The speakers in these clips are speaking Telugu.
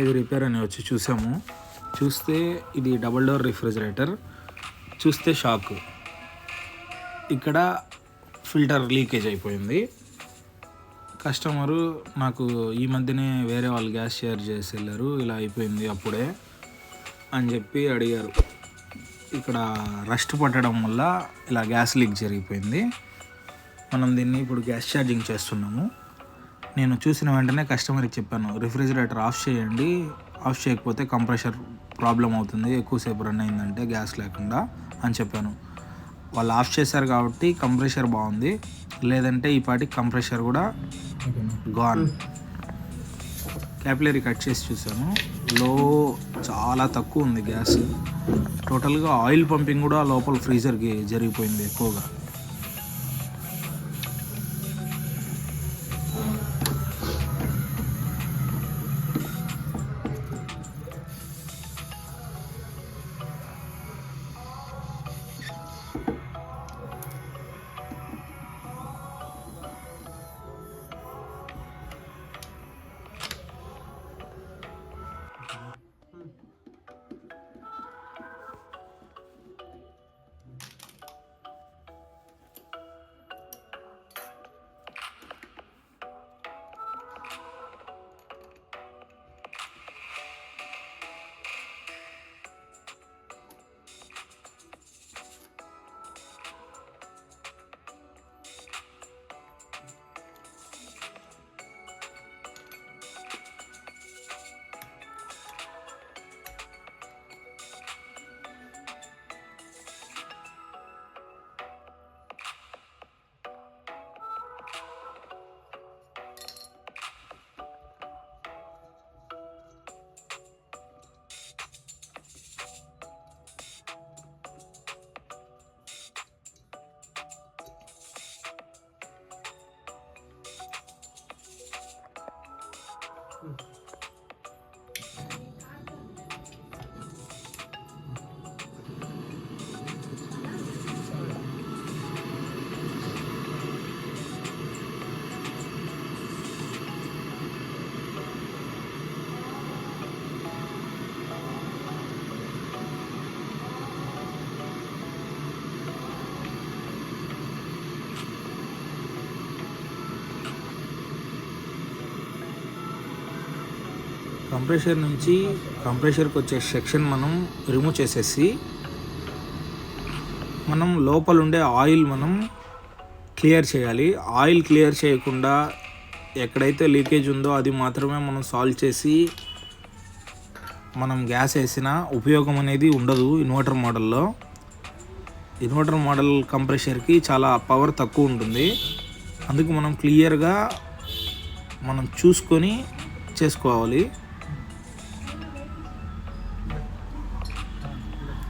ఏంటా రిపేర్ అని వచ్చి చూసాము. చూస్తే ఇది డబుల్ డోర్ రిఫ్రిజిరేటర్ చూస్తే షాక్ ఇక్కడ ఫిల్టర్ లీకేజ్ అయిపోయింది. కస్టమరు నాకు ఈ మధ్యనే వేరే వాళ్ళు గ్యాస్ షేర్ చేసి వెళ్ళారు. ఇలా అయిపోయింది అప్పుడే అని చెప్పి అడిగారు. ఇక్కడ రస్ట్ పట్టడం వల్ల ఇలా గ్యాస్ లీక్ జరిగిపోయింది. మనం దీన్ని ఇప్పుడు గ్యాస్ ఛార్జింగ్ చేస్తున్నాము. నేను చూసిన వెంటనే కస్టమర్కి చెప్పాను రిఫ్రిజిరేటర్ ఆఫ్ చేయండి ఆఫ్ చేయకపోతే కంప్రెషర్ ప్రాబ్లం అవుతుంది ఎక్కువసేపు రన్ అయిందంటే గ్యాస్ లేకుండా అని చెప్పాను. వాళ్ళు ఆఫ్ చేశారు కాబట్టి కంప్రెషర్ బాగుంది లేదంటే ఈ పాటి కంప్రెషర్ కూడా గాన్ క్యాపిలరీ కట్ చేసి చూసాను లో చాలా తక్కువ ఉంది గ్యాస్ టోటల్గా ఆయిల్ పంపింగ్ కూడా లోపల ఫ్రీజర్కి జరిగిపోయింది ఎక్కువగా. కంప్రెషర్ నుంచి కంప్రెషర్కి వచ్చే సెక్షన్ మనం రిమూవ్ చేసేసి మనం లోపల ఉండే ఆయిల్ మనం క్లియర్ చేయాలి. ఆయిల్ క్లియర్ చేయకుండా ఎక్కడైతే లీకేజ్ ఉందో అది మాత్రమే మనం సాల్వ్ చేసి మనం గ్యాస్ వేసిన ఉపయోగం అనేది ఉండదు ఇన్వర్టర్ మోడల్లో ఇన్వర్టర్ మోడల్ కంప్రెషర్కి చాలా పవర్ తక్కువ ఉంటుంది. అందుకు మనం క్లియర్గా మనం చూసుకొని చేసుకోవాలి.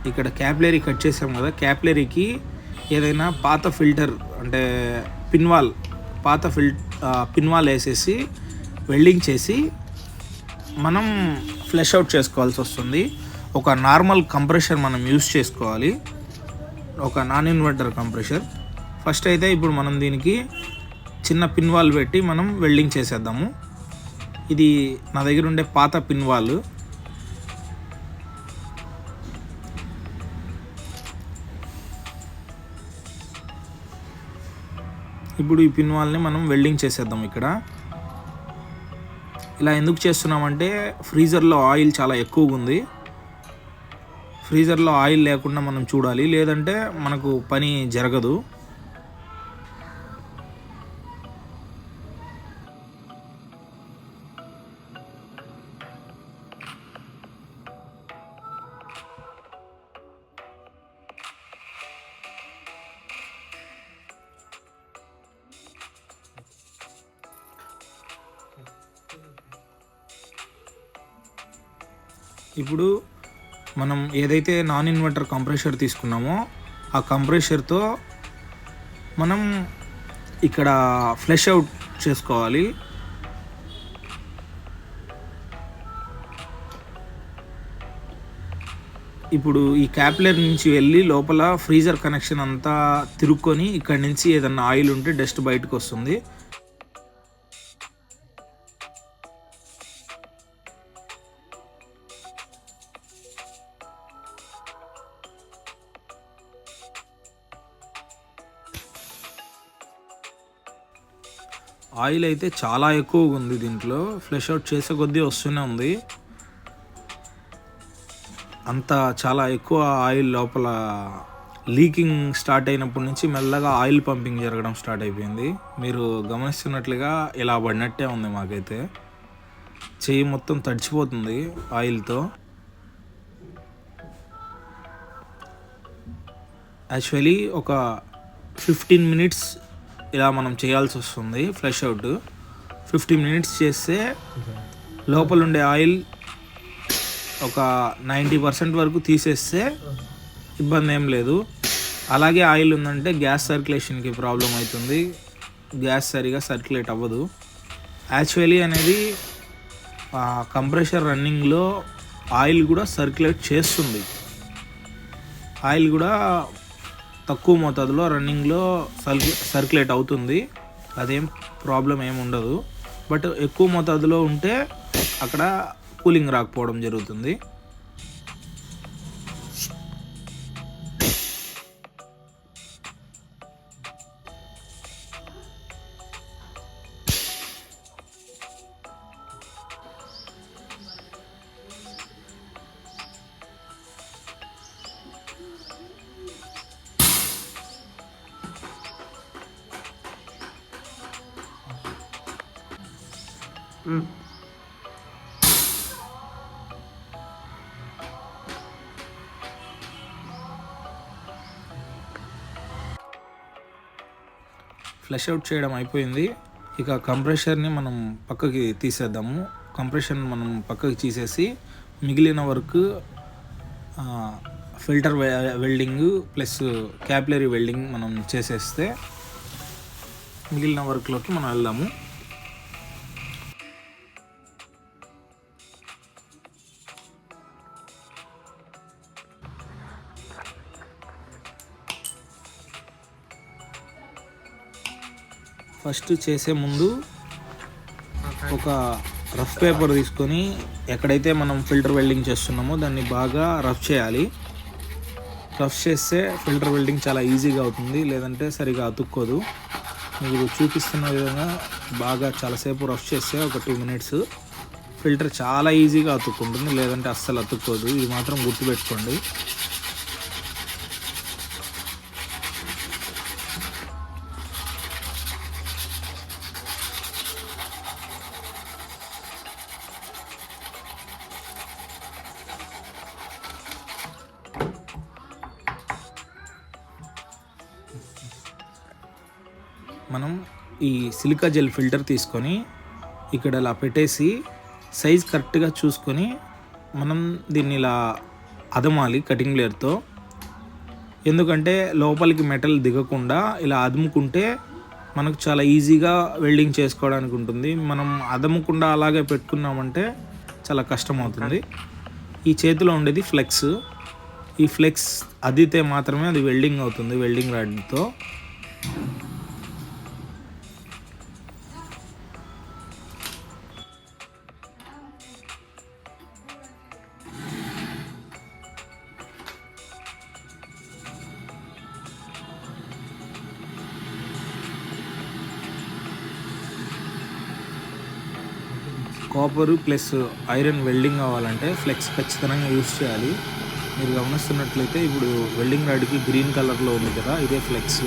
ఇక్కడ క్యాప్లరీ కట్ చేసాం కదా క్యాప్లరీకి ఏదైనా పాత ఫిల్టర్ అంటే పిన్వాల్ పాత ఫిల్ పిన్వాల్ వేసేసి వెల్డింగ్ చేసి మనం ఫ్లెష్ అవుట్ చేసుకోవాల్సి వస్తుంది. ఒక నార్మల్ కంప్రెషర్ మనం యూస్ చేసుకోవాలి. ఒక నాన్ ఇన్వర్టర్ కంప్రెషర్. ఫస్ట్ అయితే ఇప్పుడు మనం దీనికి చిన్న పిన్వాల్ పెట్టి మనం వెల్డింగ్ చేసేద్దాము. ఇది నా దగ్గర ఉండే పాత పిన్వాల్. ఇప్పుడు ఈ పిన్ వాల్ని మనం వెల్డింగ్ చేసేద్దాం ఇక్కడ. ఇలా ఎందుకు చేస్తున్నామంటే ఫ్రీజర్లో ఆయిల్ చాలా ఎక్కువగా ఉంది. ఫ్రీజర్లో ఆయిల్ లేకుండా మనం చూడాలి. లేదంటే మనకు పని జరగదు. ఇప్పుడు మనం ఏదైతే నాన్ ఇన్వర్టర్ కంప్రెషర్ తీసుకున్నామో ఆ కంప్రెషర్తో మనం ఇక్కడ ఫ్లెష్ అవుట్ చేసుకోవాలి. ఇప్పుడు ఈ క్యాప్లర్ నుంచి వెళ్ళి లోపల ఫ్రీజర్ కనెక్షన్ అంతా తిరుక్కొని ఇక్కడ నుంచి ఏదన్నా ఆయిల్ ఉంటే డస్ట్ బయటకు వస్తుంది. ఆయిల్ అయితే చాలా ఎక్కువగా ఉంది దీంట్లో. ఫ్లెష్ అవుట్ చేసే కొద్దీ వస్తూనే ఉంది. అంత చాలా ఎక్కువ ఆయిల్ లోపల లీకింగ్ స్టార్ట్ అయినప్పటి నుంచి మెల్లగా ఆయిల్ పంపింగ్ జరగడం స్టార్ట్ అయిపోయింది. మీరు గమనిస్తున్నట్లుగా ఇలా పడినట్టే ఉంది మాకైతే. చెయ్యి మొత్తం తడిచిపోతుంది ఆయిల్తో. యాక్చువల్లీ ఒక ఫిఫ్టీన్ మినిట్స్ ఇలా మనం చేయాల్సి వస్తుంది ఫ్లెష్ అవుట్ ఫిఫ్టీ మినిట్స్ చేస్తే లోపల ఉండే ఆయిల్ ఒక నైంటీ పర్సెంట్ వరకు తీసేస్తే ఇబ్బంది ఏం లేదు. అలాగే ఆయిల్ ఉందంటే గ్యాస్ సర్క్యులేషన్కి ప్రాబ్లం అవుతుంది. గ్యాస్ సరిగా సర్క్యులేట్ అవ్వదు. యాక్చువల్లీ అనేది కంప్రెషర్ రన్నింగ్లో ఆయిల్ కూడా సర్క్యులేట్ చేస్తుంది. ఆయిల్ కూడా తక్కువ మోతాదులో రన్నింగ్లో సర్క్యు సర్క్యులేట్ అవుతుంది. అదేం ప్రాబ్లం ఏమి ఉండదు. బట్ ఎక్కువ మోతాదులో ఉంటే అక్కడ కూలింగ్ రాకపోవడం జరుగుతుంది. ఫ్లష్ అవుట్ చేయడం అయిపోయింది. ఇక కంప్రెషర్ని మనం పక్కకి తీసేద్దాము. కంప్రెషన్ మనం పక్కకి తీసేసి మిగిలిన work filter welding plus capillary welding మనం చేసేస్తే మిగిలిన వర్క్లోకి మనం వెళ్దాము. ఫస్ట్ చేసే ముందు ఒక రఫ్ పేపర్ తీసుకొని ఎక్కడైతే మనం ఫిల్టర్ వెల్డింగ్ చేస్తున్నామో దాన్ని బాగా రఫ్ చేయాలి. రఫ్ చేస్తే ఫిల్టర్ వెల్డింగ్ చాలా ఈజీగా అవుతుంది లేదంటే సరిగా అతుక్కోదు. మీకు చూపిస్తున్న విధంగా బాగా చాలాసేపు రఫ్ చేస్తే ఒక టూ మినిట్స్ ఫిల్టర్ చాలా ఈజీగా అతుక్కుంటుంది లేదంటే అస్సలు అతుక్కోదు. ఇది మాత్రం గుర్తుపెట్టుకోండి. సిలికా జెల్ ఫిల్టర్ తీసుకొని ఇక్కడ ఇలా పెట్టేసి సైజ్ కరెక్ట్గా చూసుకొని మనం దీన్ని ఇలా అదమాలి కటింగ్ లేయర్తో ఎందుకంటే లోపలికి మెటల్ దిగకుండా ఇలా అదుముకుంటే మనకు చాలా ఈజీగా వెల్డింగ్ చేసుకోవడానికి ఉంటుంది. మనం అదమకుండా అలాగే పెట్టుకున్నామంటే చాలా కష్టం అవుతుంది ఈ చేతిలో ఉండేది ఫ్లెక్స్ ఈ ఫ్లెక్స్ అదితే మాత్రమే అది వెల్డింగ్ అవుతుంది వెల్డింగ్ రాడ్తో కాపరు ప్లస్ ఐరన్ వెల్డింగ్ కావాలంటే ఫ్లెక్స్ ఖచ్చితంగా యూస్ చేయాలి. మీరు గమనిస్తున్నట్లయితే ఇప్పుడు వెల్డింగ్ రాడ్కి గ్రీన్ కలర్లో ఉంది కదా ఇదే ఫ్లెక్స్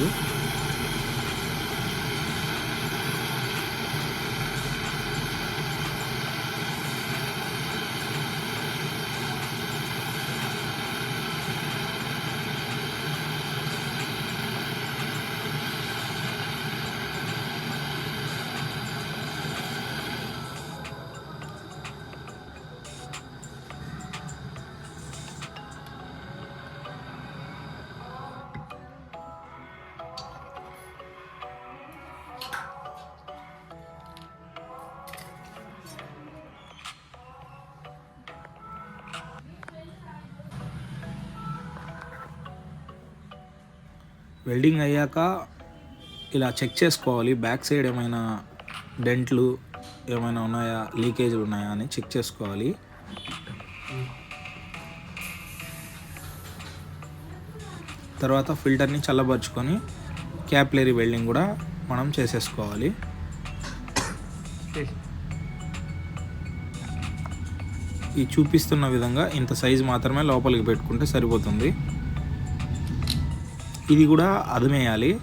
వెల్డింగ్ అయ్యాక ఇలా చెక్ చేసుకోవాలి. బ్యాక్ సైడ్ ఏమైనా డెంట్లు ఏమైనా ఉన్నాయా? లీకేజ్లు ఉన్నాయా అని చెక్ చేసుకోవాలి. తర్వాత ఫిల్టర్ని చల్లబరుచుకొని క్యాప్లరీ వెల్డింగ్ కూడా మనం చేసేసుకోవాలి. ఈ చూపిస్తున్న విధంగా ఇంత సైజ్ మాత్రమే లోపలికి పెట్టుకుంటే సరిపోతుంది. ఇది కూడా అదమేయాలి.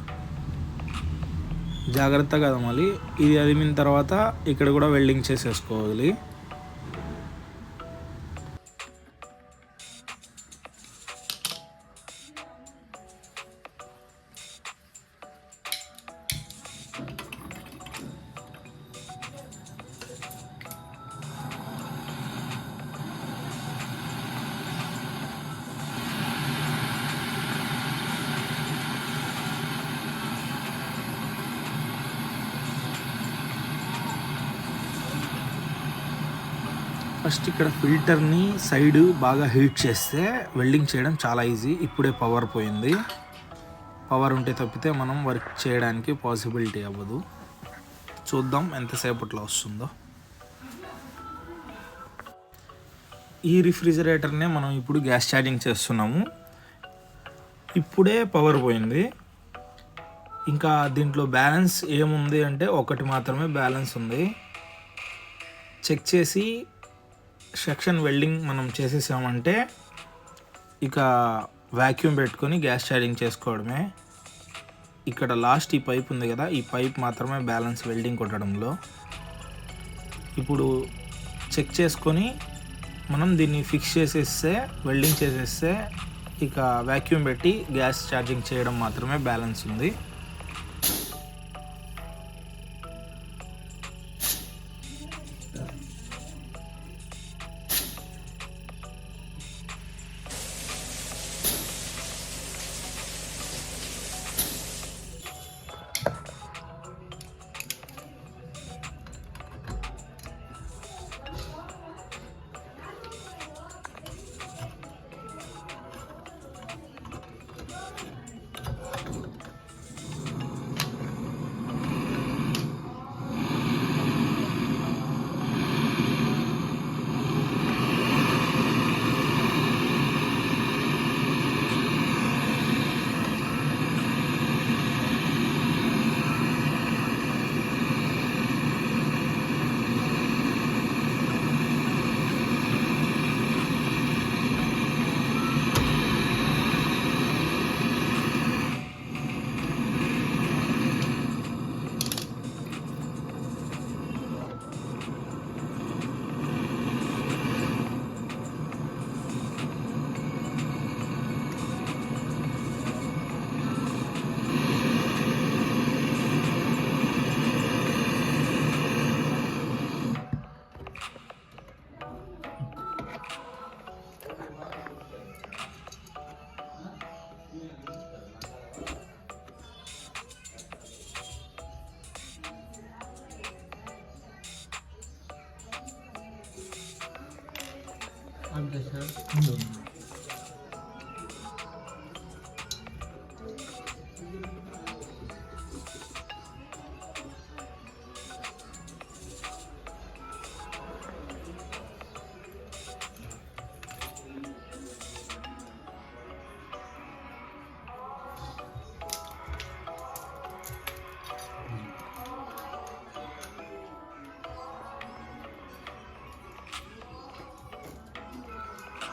జాగ్రత్తగా అదమాలి. ఇది అదిమిన తర్వాత ఇక్కడ కూడా వెల్డింగ్ చేసేసుకోవాలి. ఇక్కడ ఫిల్టర్ని సైడ్ బాగా హీట్ చేస్తే వెల్డింగ్ చేయడం చాలా ఈజీ. ఇప్పుడే పవర్ పోయింది. పవర్ ఉంటే తప్పితే మనం వర్క్ చేయడానికి పాసిబిలిటీ అవ్వదు. చూద్దాం ఎంతసేపట్లో వస్తుందో. ఈ రిఫ్రిజిరేటర్నే మనం ఇప్పుడు గ్యాస్ ఛార్జింగ్ చేస్తున్నాము. ఇప్పుడే పవర్ పోయింది. ఇంకా దీంట్లో బ్యాలెన్స్ ఏముంది అంటే ఒకటి మాత్రమే బ్యాలెన్స్ ఉంది. చెక్ చేసి సెక్షన్ వెల్డింగ్ మనం చేసేసామంటే ఇక వ్యాక్యూమ్ పెట్టుకొని గ్యాస్ ఛార్జింగ్ చేసుకోవడమే. ఇక్కడ లాస్ట్ ఈ పైప్ ఉంది కదా ఈ పైప్ మాత్రమే బ్యాలెన్స్ వెల్డింగ్ కొట్టడంలో. ఇప్పుడు చెక్ చేసుకొని మనం దీన్ని ఫిక్స్ చేసేస్తే వెల్డింగ్ చేసేస్తే ఇక వ్యాక్యూమ్ పెట్టి గ్యాస్ ఛార్జింగ్ చేయడం మాత్రమే బ్యాలెన్స్ ఉంది. 嗯。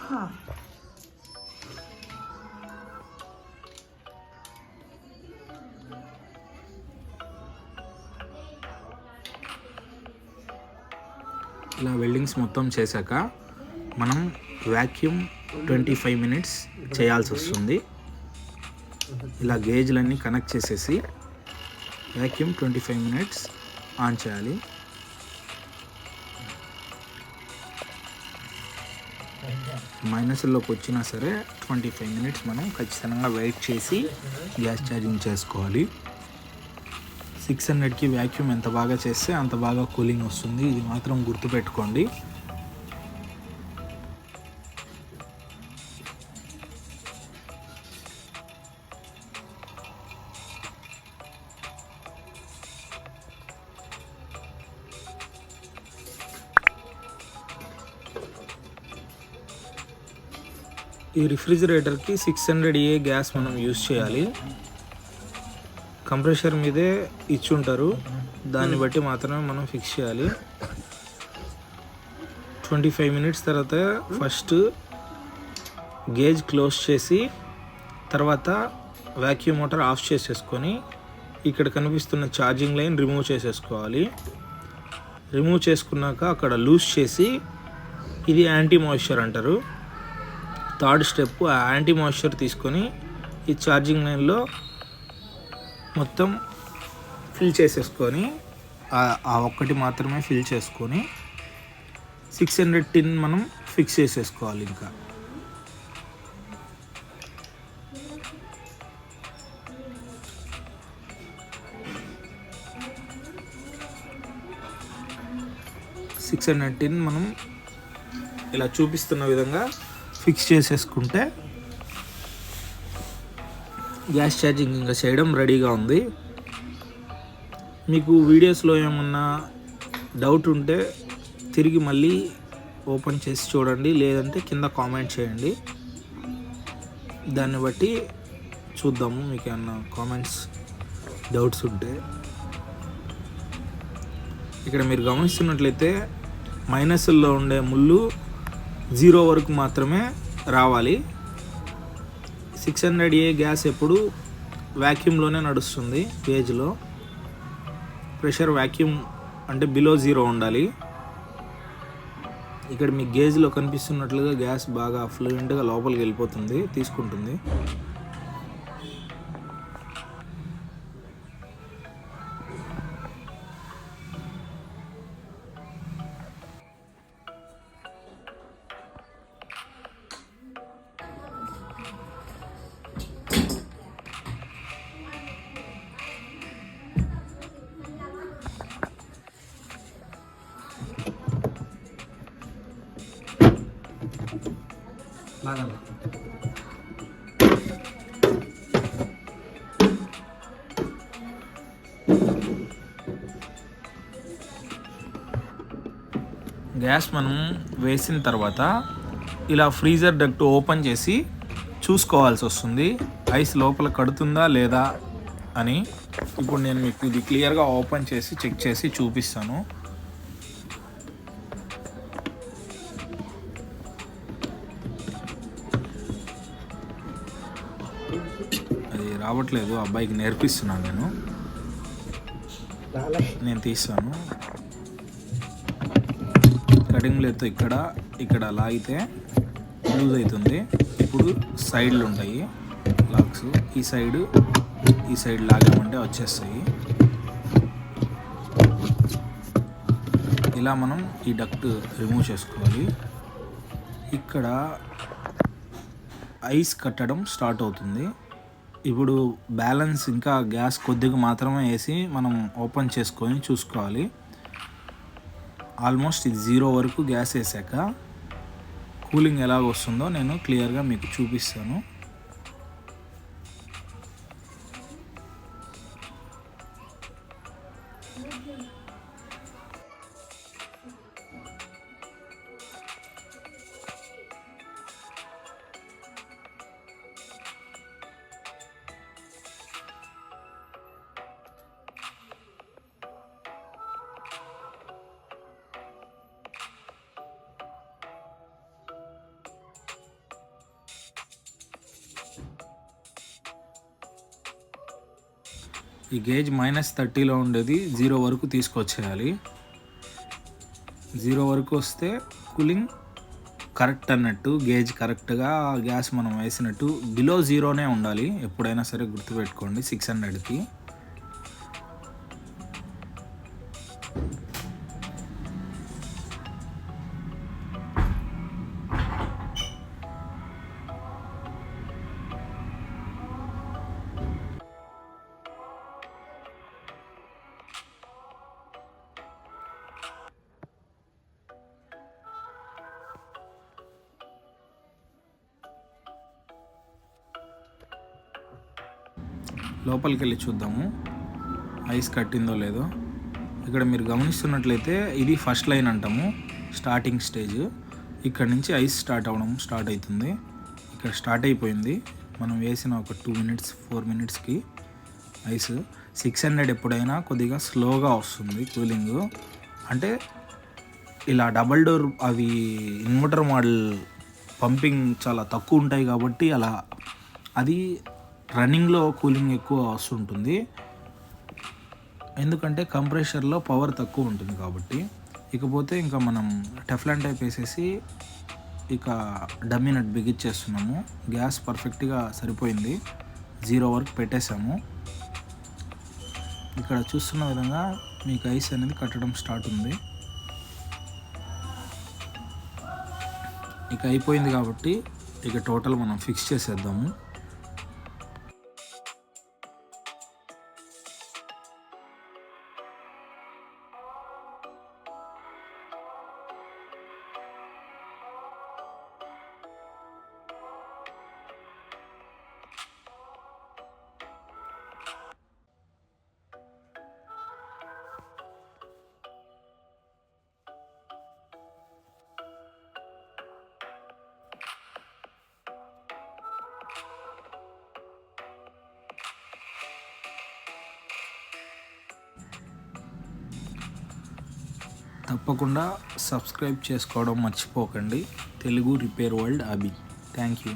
ఇలా వెల్డింగ్స్ మొత్తం చేశాక మనం వ్యాక్యూమ్ ట్వంటీ ఫైవ్ మినిట్స్ చేయాల్సి వస్తుంది. ఇలా గేజ్లన్నీ కనెక్ట్ చేసేసి vacuum twenty five minutes on చేయాలి. మైనస్లోకి వచ్చినా సరే ట్వంటీ ఫైవ్ మినిట్స్ మనం ఖచ్చితంగా వెయిట్ చేసి గ్యాస్ ఛార్జింగ్ చేసుకోవాలి. సిక్స్ హండ్రెడ్కి వ్యాక్యూమ్ ఎంత బాగా చేస్తే అంత బాగా కూలింగ్ వస్తుంది. ఇది మాత్రం గుర్తుపెట్టుకోండి. ఈ రిఫ్రిజిరేటర్కి సిక్స్ హండ్రెడ్ ఏ గ్యాస్ మనం యూస్ చేయాలి. కంప్రెషర్ మీదే ఇచ్చి ఉంటారు దాన్ని బట్టి మాత్రమే మనం ఫిక్స్ చేయాలి. ట్వంటీ ఫైవ్ మినిట్స్ తర్వాత ఫస్ట్ గేజ్ క్లోజ్ చేసి తర్వాత వ్యాక్యూమ్ మోటార్ ఆఫ్ చేసేసుకొని ఇక్కడ కనిపిస్తున్న ఛార్జింగ్ లైన్ రిమూవ్ చేసేసుకోవాలి. రిమూవ్ చేసుకున్నాక అక్కడ లూజ్ చేసి ఇది యాంటీ మాయిశ్చర్ అంటారు. థర్డ్ స్టెప్ ఆ యాంటీ మాయిశ్చర్ తీసుకొని ఈ ఛార్జింగ్ లైన్లో మొత్తం ఫిల్ చేసేసుకొని ఆ- ఆ ఒక్కటి మాత్రమే ఫిల్ చేసుకొని సిక్స్ హండ్రెడ్ టిన్ మనం ఫిక్స్ చేసేసుకోవాలి ఇంకా. సిక్స్ హండ్రెడ్ టిన్ మనం ఇలా చూపిస్తున్న విధంగా ఫిక్స్ చేసేసుకుంటే గ్యాస్ ఛార్జింగ్ ఇంకా చేయడం రెడీగా ఉంది. మీకు వీడియోస్లో ఏమన్నా డౌట్ ఉంటే తిరిగి మళ్ళీ ఓపెన్ చేసి చూడండి లేదంటే కింద కామెంట్ చేయండి. దాన్ని బట్టి చూద్దాము మీకు ఏమన్నా కామెంట్స్ డౌట్స్ ఉంటే. ఇక్కడ మీరు గమనిస్తున్నట్లయితే మైనస్ల్లో ఉండే ముళ్ళు జీరో వరకు మాత్రమే రావాలి. సిక్స్ హండ్రెడ్ ఏ గ్యాస్ ఎప్పుడు వ్యాక్యూమ్లోనే నడుస్తుంది గేజ్లో ప్రెషర్ వ్యాక్యూమ్ అంటే బిలో జీరో ఉండాలి. ఇక్కడ మీ గేజ్లో కనిపిస్తున్నట్లుగా గ్యాస్ బాగా ఫ్లూయెంట్గా లోపలికి వెళ్ళిపోతుంది తీసుకుంటుంది. గ్యాస్ మనం వేసిన తర్వాత ఇలా ఫ్రీజర్ డక్ట్ ఓపెన్ చేసి చూసుకోవాల్సి వస్తుంది. ఐస్ లోపల కడుతుందా లేదా అని ఇప్పుడు నేను మీకు ఇది క్లియర్గా ఓపెన్ చేసి చెక్ చేసి చూపిస్తాను. అది రావట్లేదు అబ్బాయికి నేర్పిస్తున్నాను నేను. నేను తీస్తాను. కటింగ్ లేతో ఇక్కడ ఇక్కడ లాగితే లూజ్ అవుతుంది. ఇప్పుడు సైడ్లు ఉంటాయి. లాక్స్. ఈ సైడ్ ఈ సైడ్ లాగామంటే వచ్చేస్తాయి. ఇలా మనం ఈ డక్ట్ రిమూవ్ చేసుకోవాలి. ఇక్కడ ఐస్ కట్టడం స్టార్ట్ అవుతుంది. ఇప్పుడు బ్యాలెన్స్ ఇంకా గ్యాస్ కొద్దిగా మాత్రమే వేసి మనం ఓపెన్ చేసుకొని చూసుకోవాలి. ఆల్మోస్ట్ ఇది జీరో వరకు గ్యాస్ వేసాక కూలింగ్ ఎలా వస్తుందో నేను క్లియర్గా మీకు చూపిస్తాను. ఈ గేజ్ మైనస్ థర్టీలో ఉండేది జీరో వరకు తీసుకొచ్చేయాలి. జీరో వరకు వస్తే కూలింగ్ కరెక్ట్ అన్నట్టు గేజ్ కరెక్ట్గా గ్యాస్ మనం వేసినట్టు బిలో జీరోనే ఉండాలి. ఎప్పుడైనా సరే గుర్తుపెట్టుకోండి సిక్స్ హండ్రెడ్కి. లోపలికి వెళ్ళి చూద్దాము. ఐస్ కట్టిందో లేదో. ఇక్కడ మీరు గమనిస్తున్నట్లయితే ఇది ఫస్ట్ లైన్ అంటాము స్టార్టింగ్ స్టేజ్. ఇక్కడ నుంచి ఐస్ స్టార్ట్ అవ్వడం స్టార్ట్ అవుతుంది. ఇక్కడ స్టార్ట్ అయిపోయింది. మనం వేసిన ఒక టూ మినిట్స్ ఫోర్ మినిట్స్కి ఐస్. సిక్స్ హండ్రెడ్ ఎప్పుడైనా కొద్దిగా స్లోగా వస్తుంది కూలింగ్. అంటే ఇలా డబల్ డోర్ అవి ఇన్వర్టర్ మోడల్ పంపింగ్ చాలా తక్కువ ఉంటాయి కాబట్టి అలా. అది రన్నింగ్లో కూలింగ్ ఎక్కువ వస్తుంటుంది. ఎందుకంటే కంప్రెషర్లో పవర్ తక్కువ ఉంటుంది కాబట్టి. ఇకపోతే ఇంకా మనం టెఫ్లాన్ టైప్ వేసేసి ఇక డమ్మీ నట్ బిగిచ్చేస్తున్నాము గ్యాస్ పర్ఫెక్ట్గా సరిపోయింది. జీరో వరకు పెట్టేశాము. ఇక్కడ చూస్తున్న విధంగా మీకు ఐస్ అనేది కట్టడం స్టార్ట్ ఉంది. ఇక అయిపోయింది కాబట్టి ఇక టోటల్ మనం ఫిక్స్ చేసేద్దాము. తప్పకుండా సబ్స్క్రైబ్ చేసుకోవడం మర్చిపోకండి. Telugu repair world Abhi. Thank you.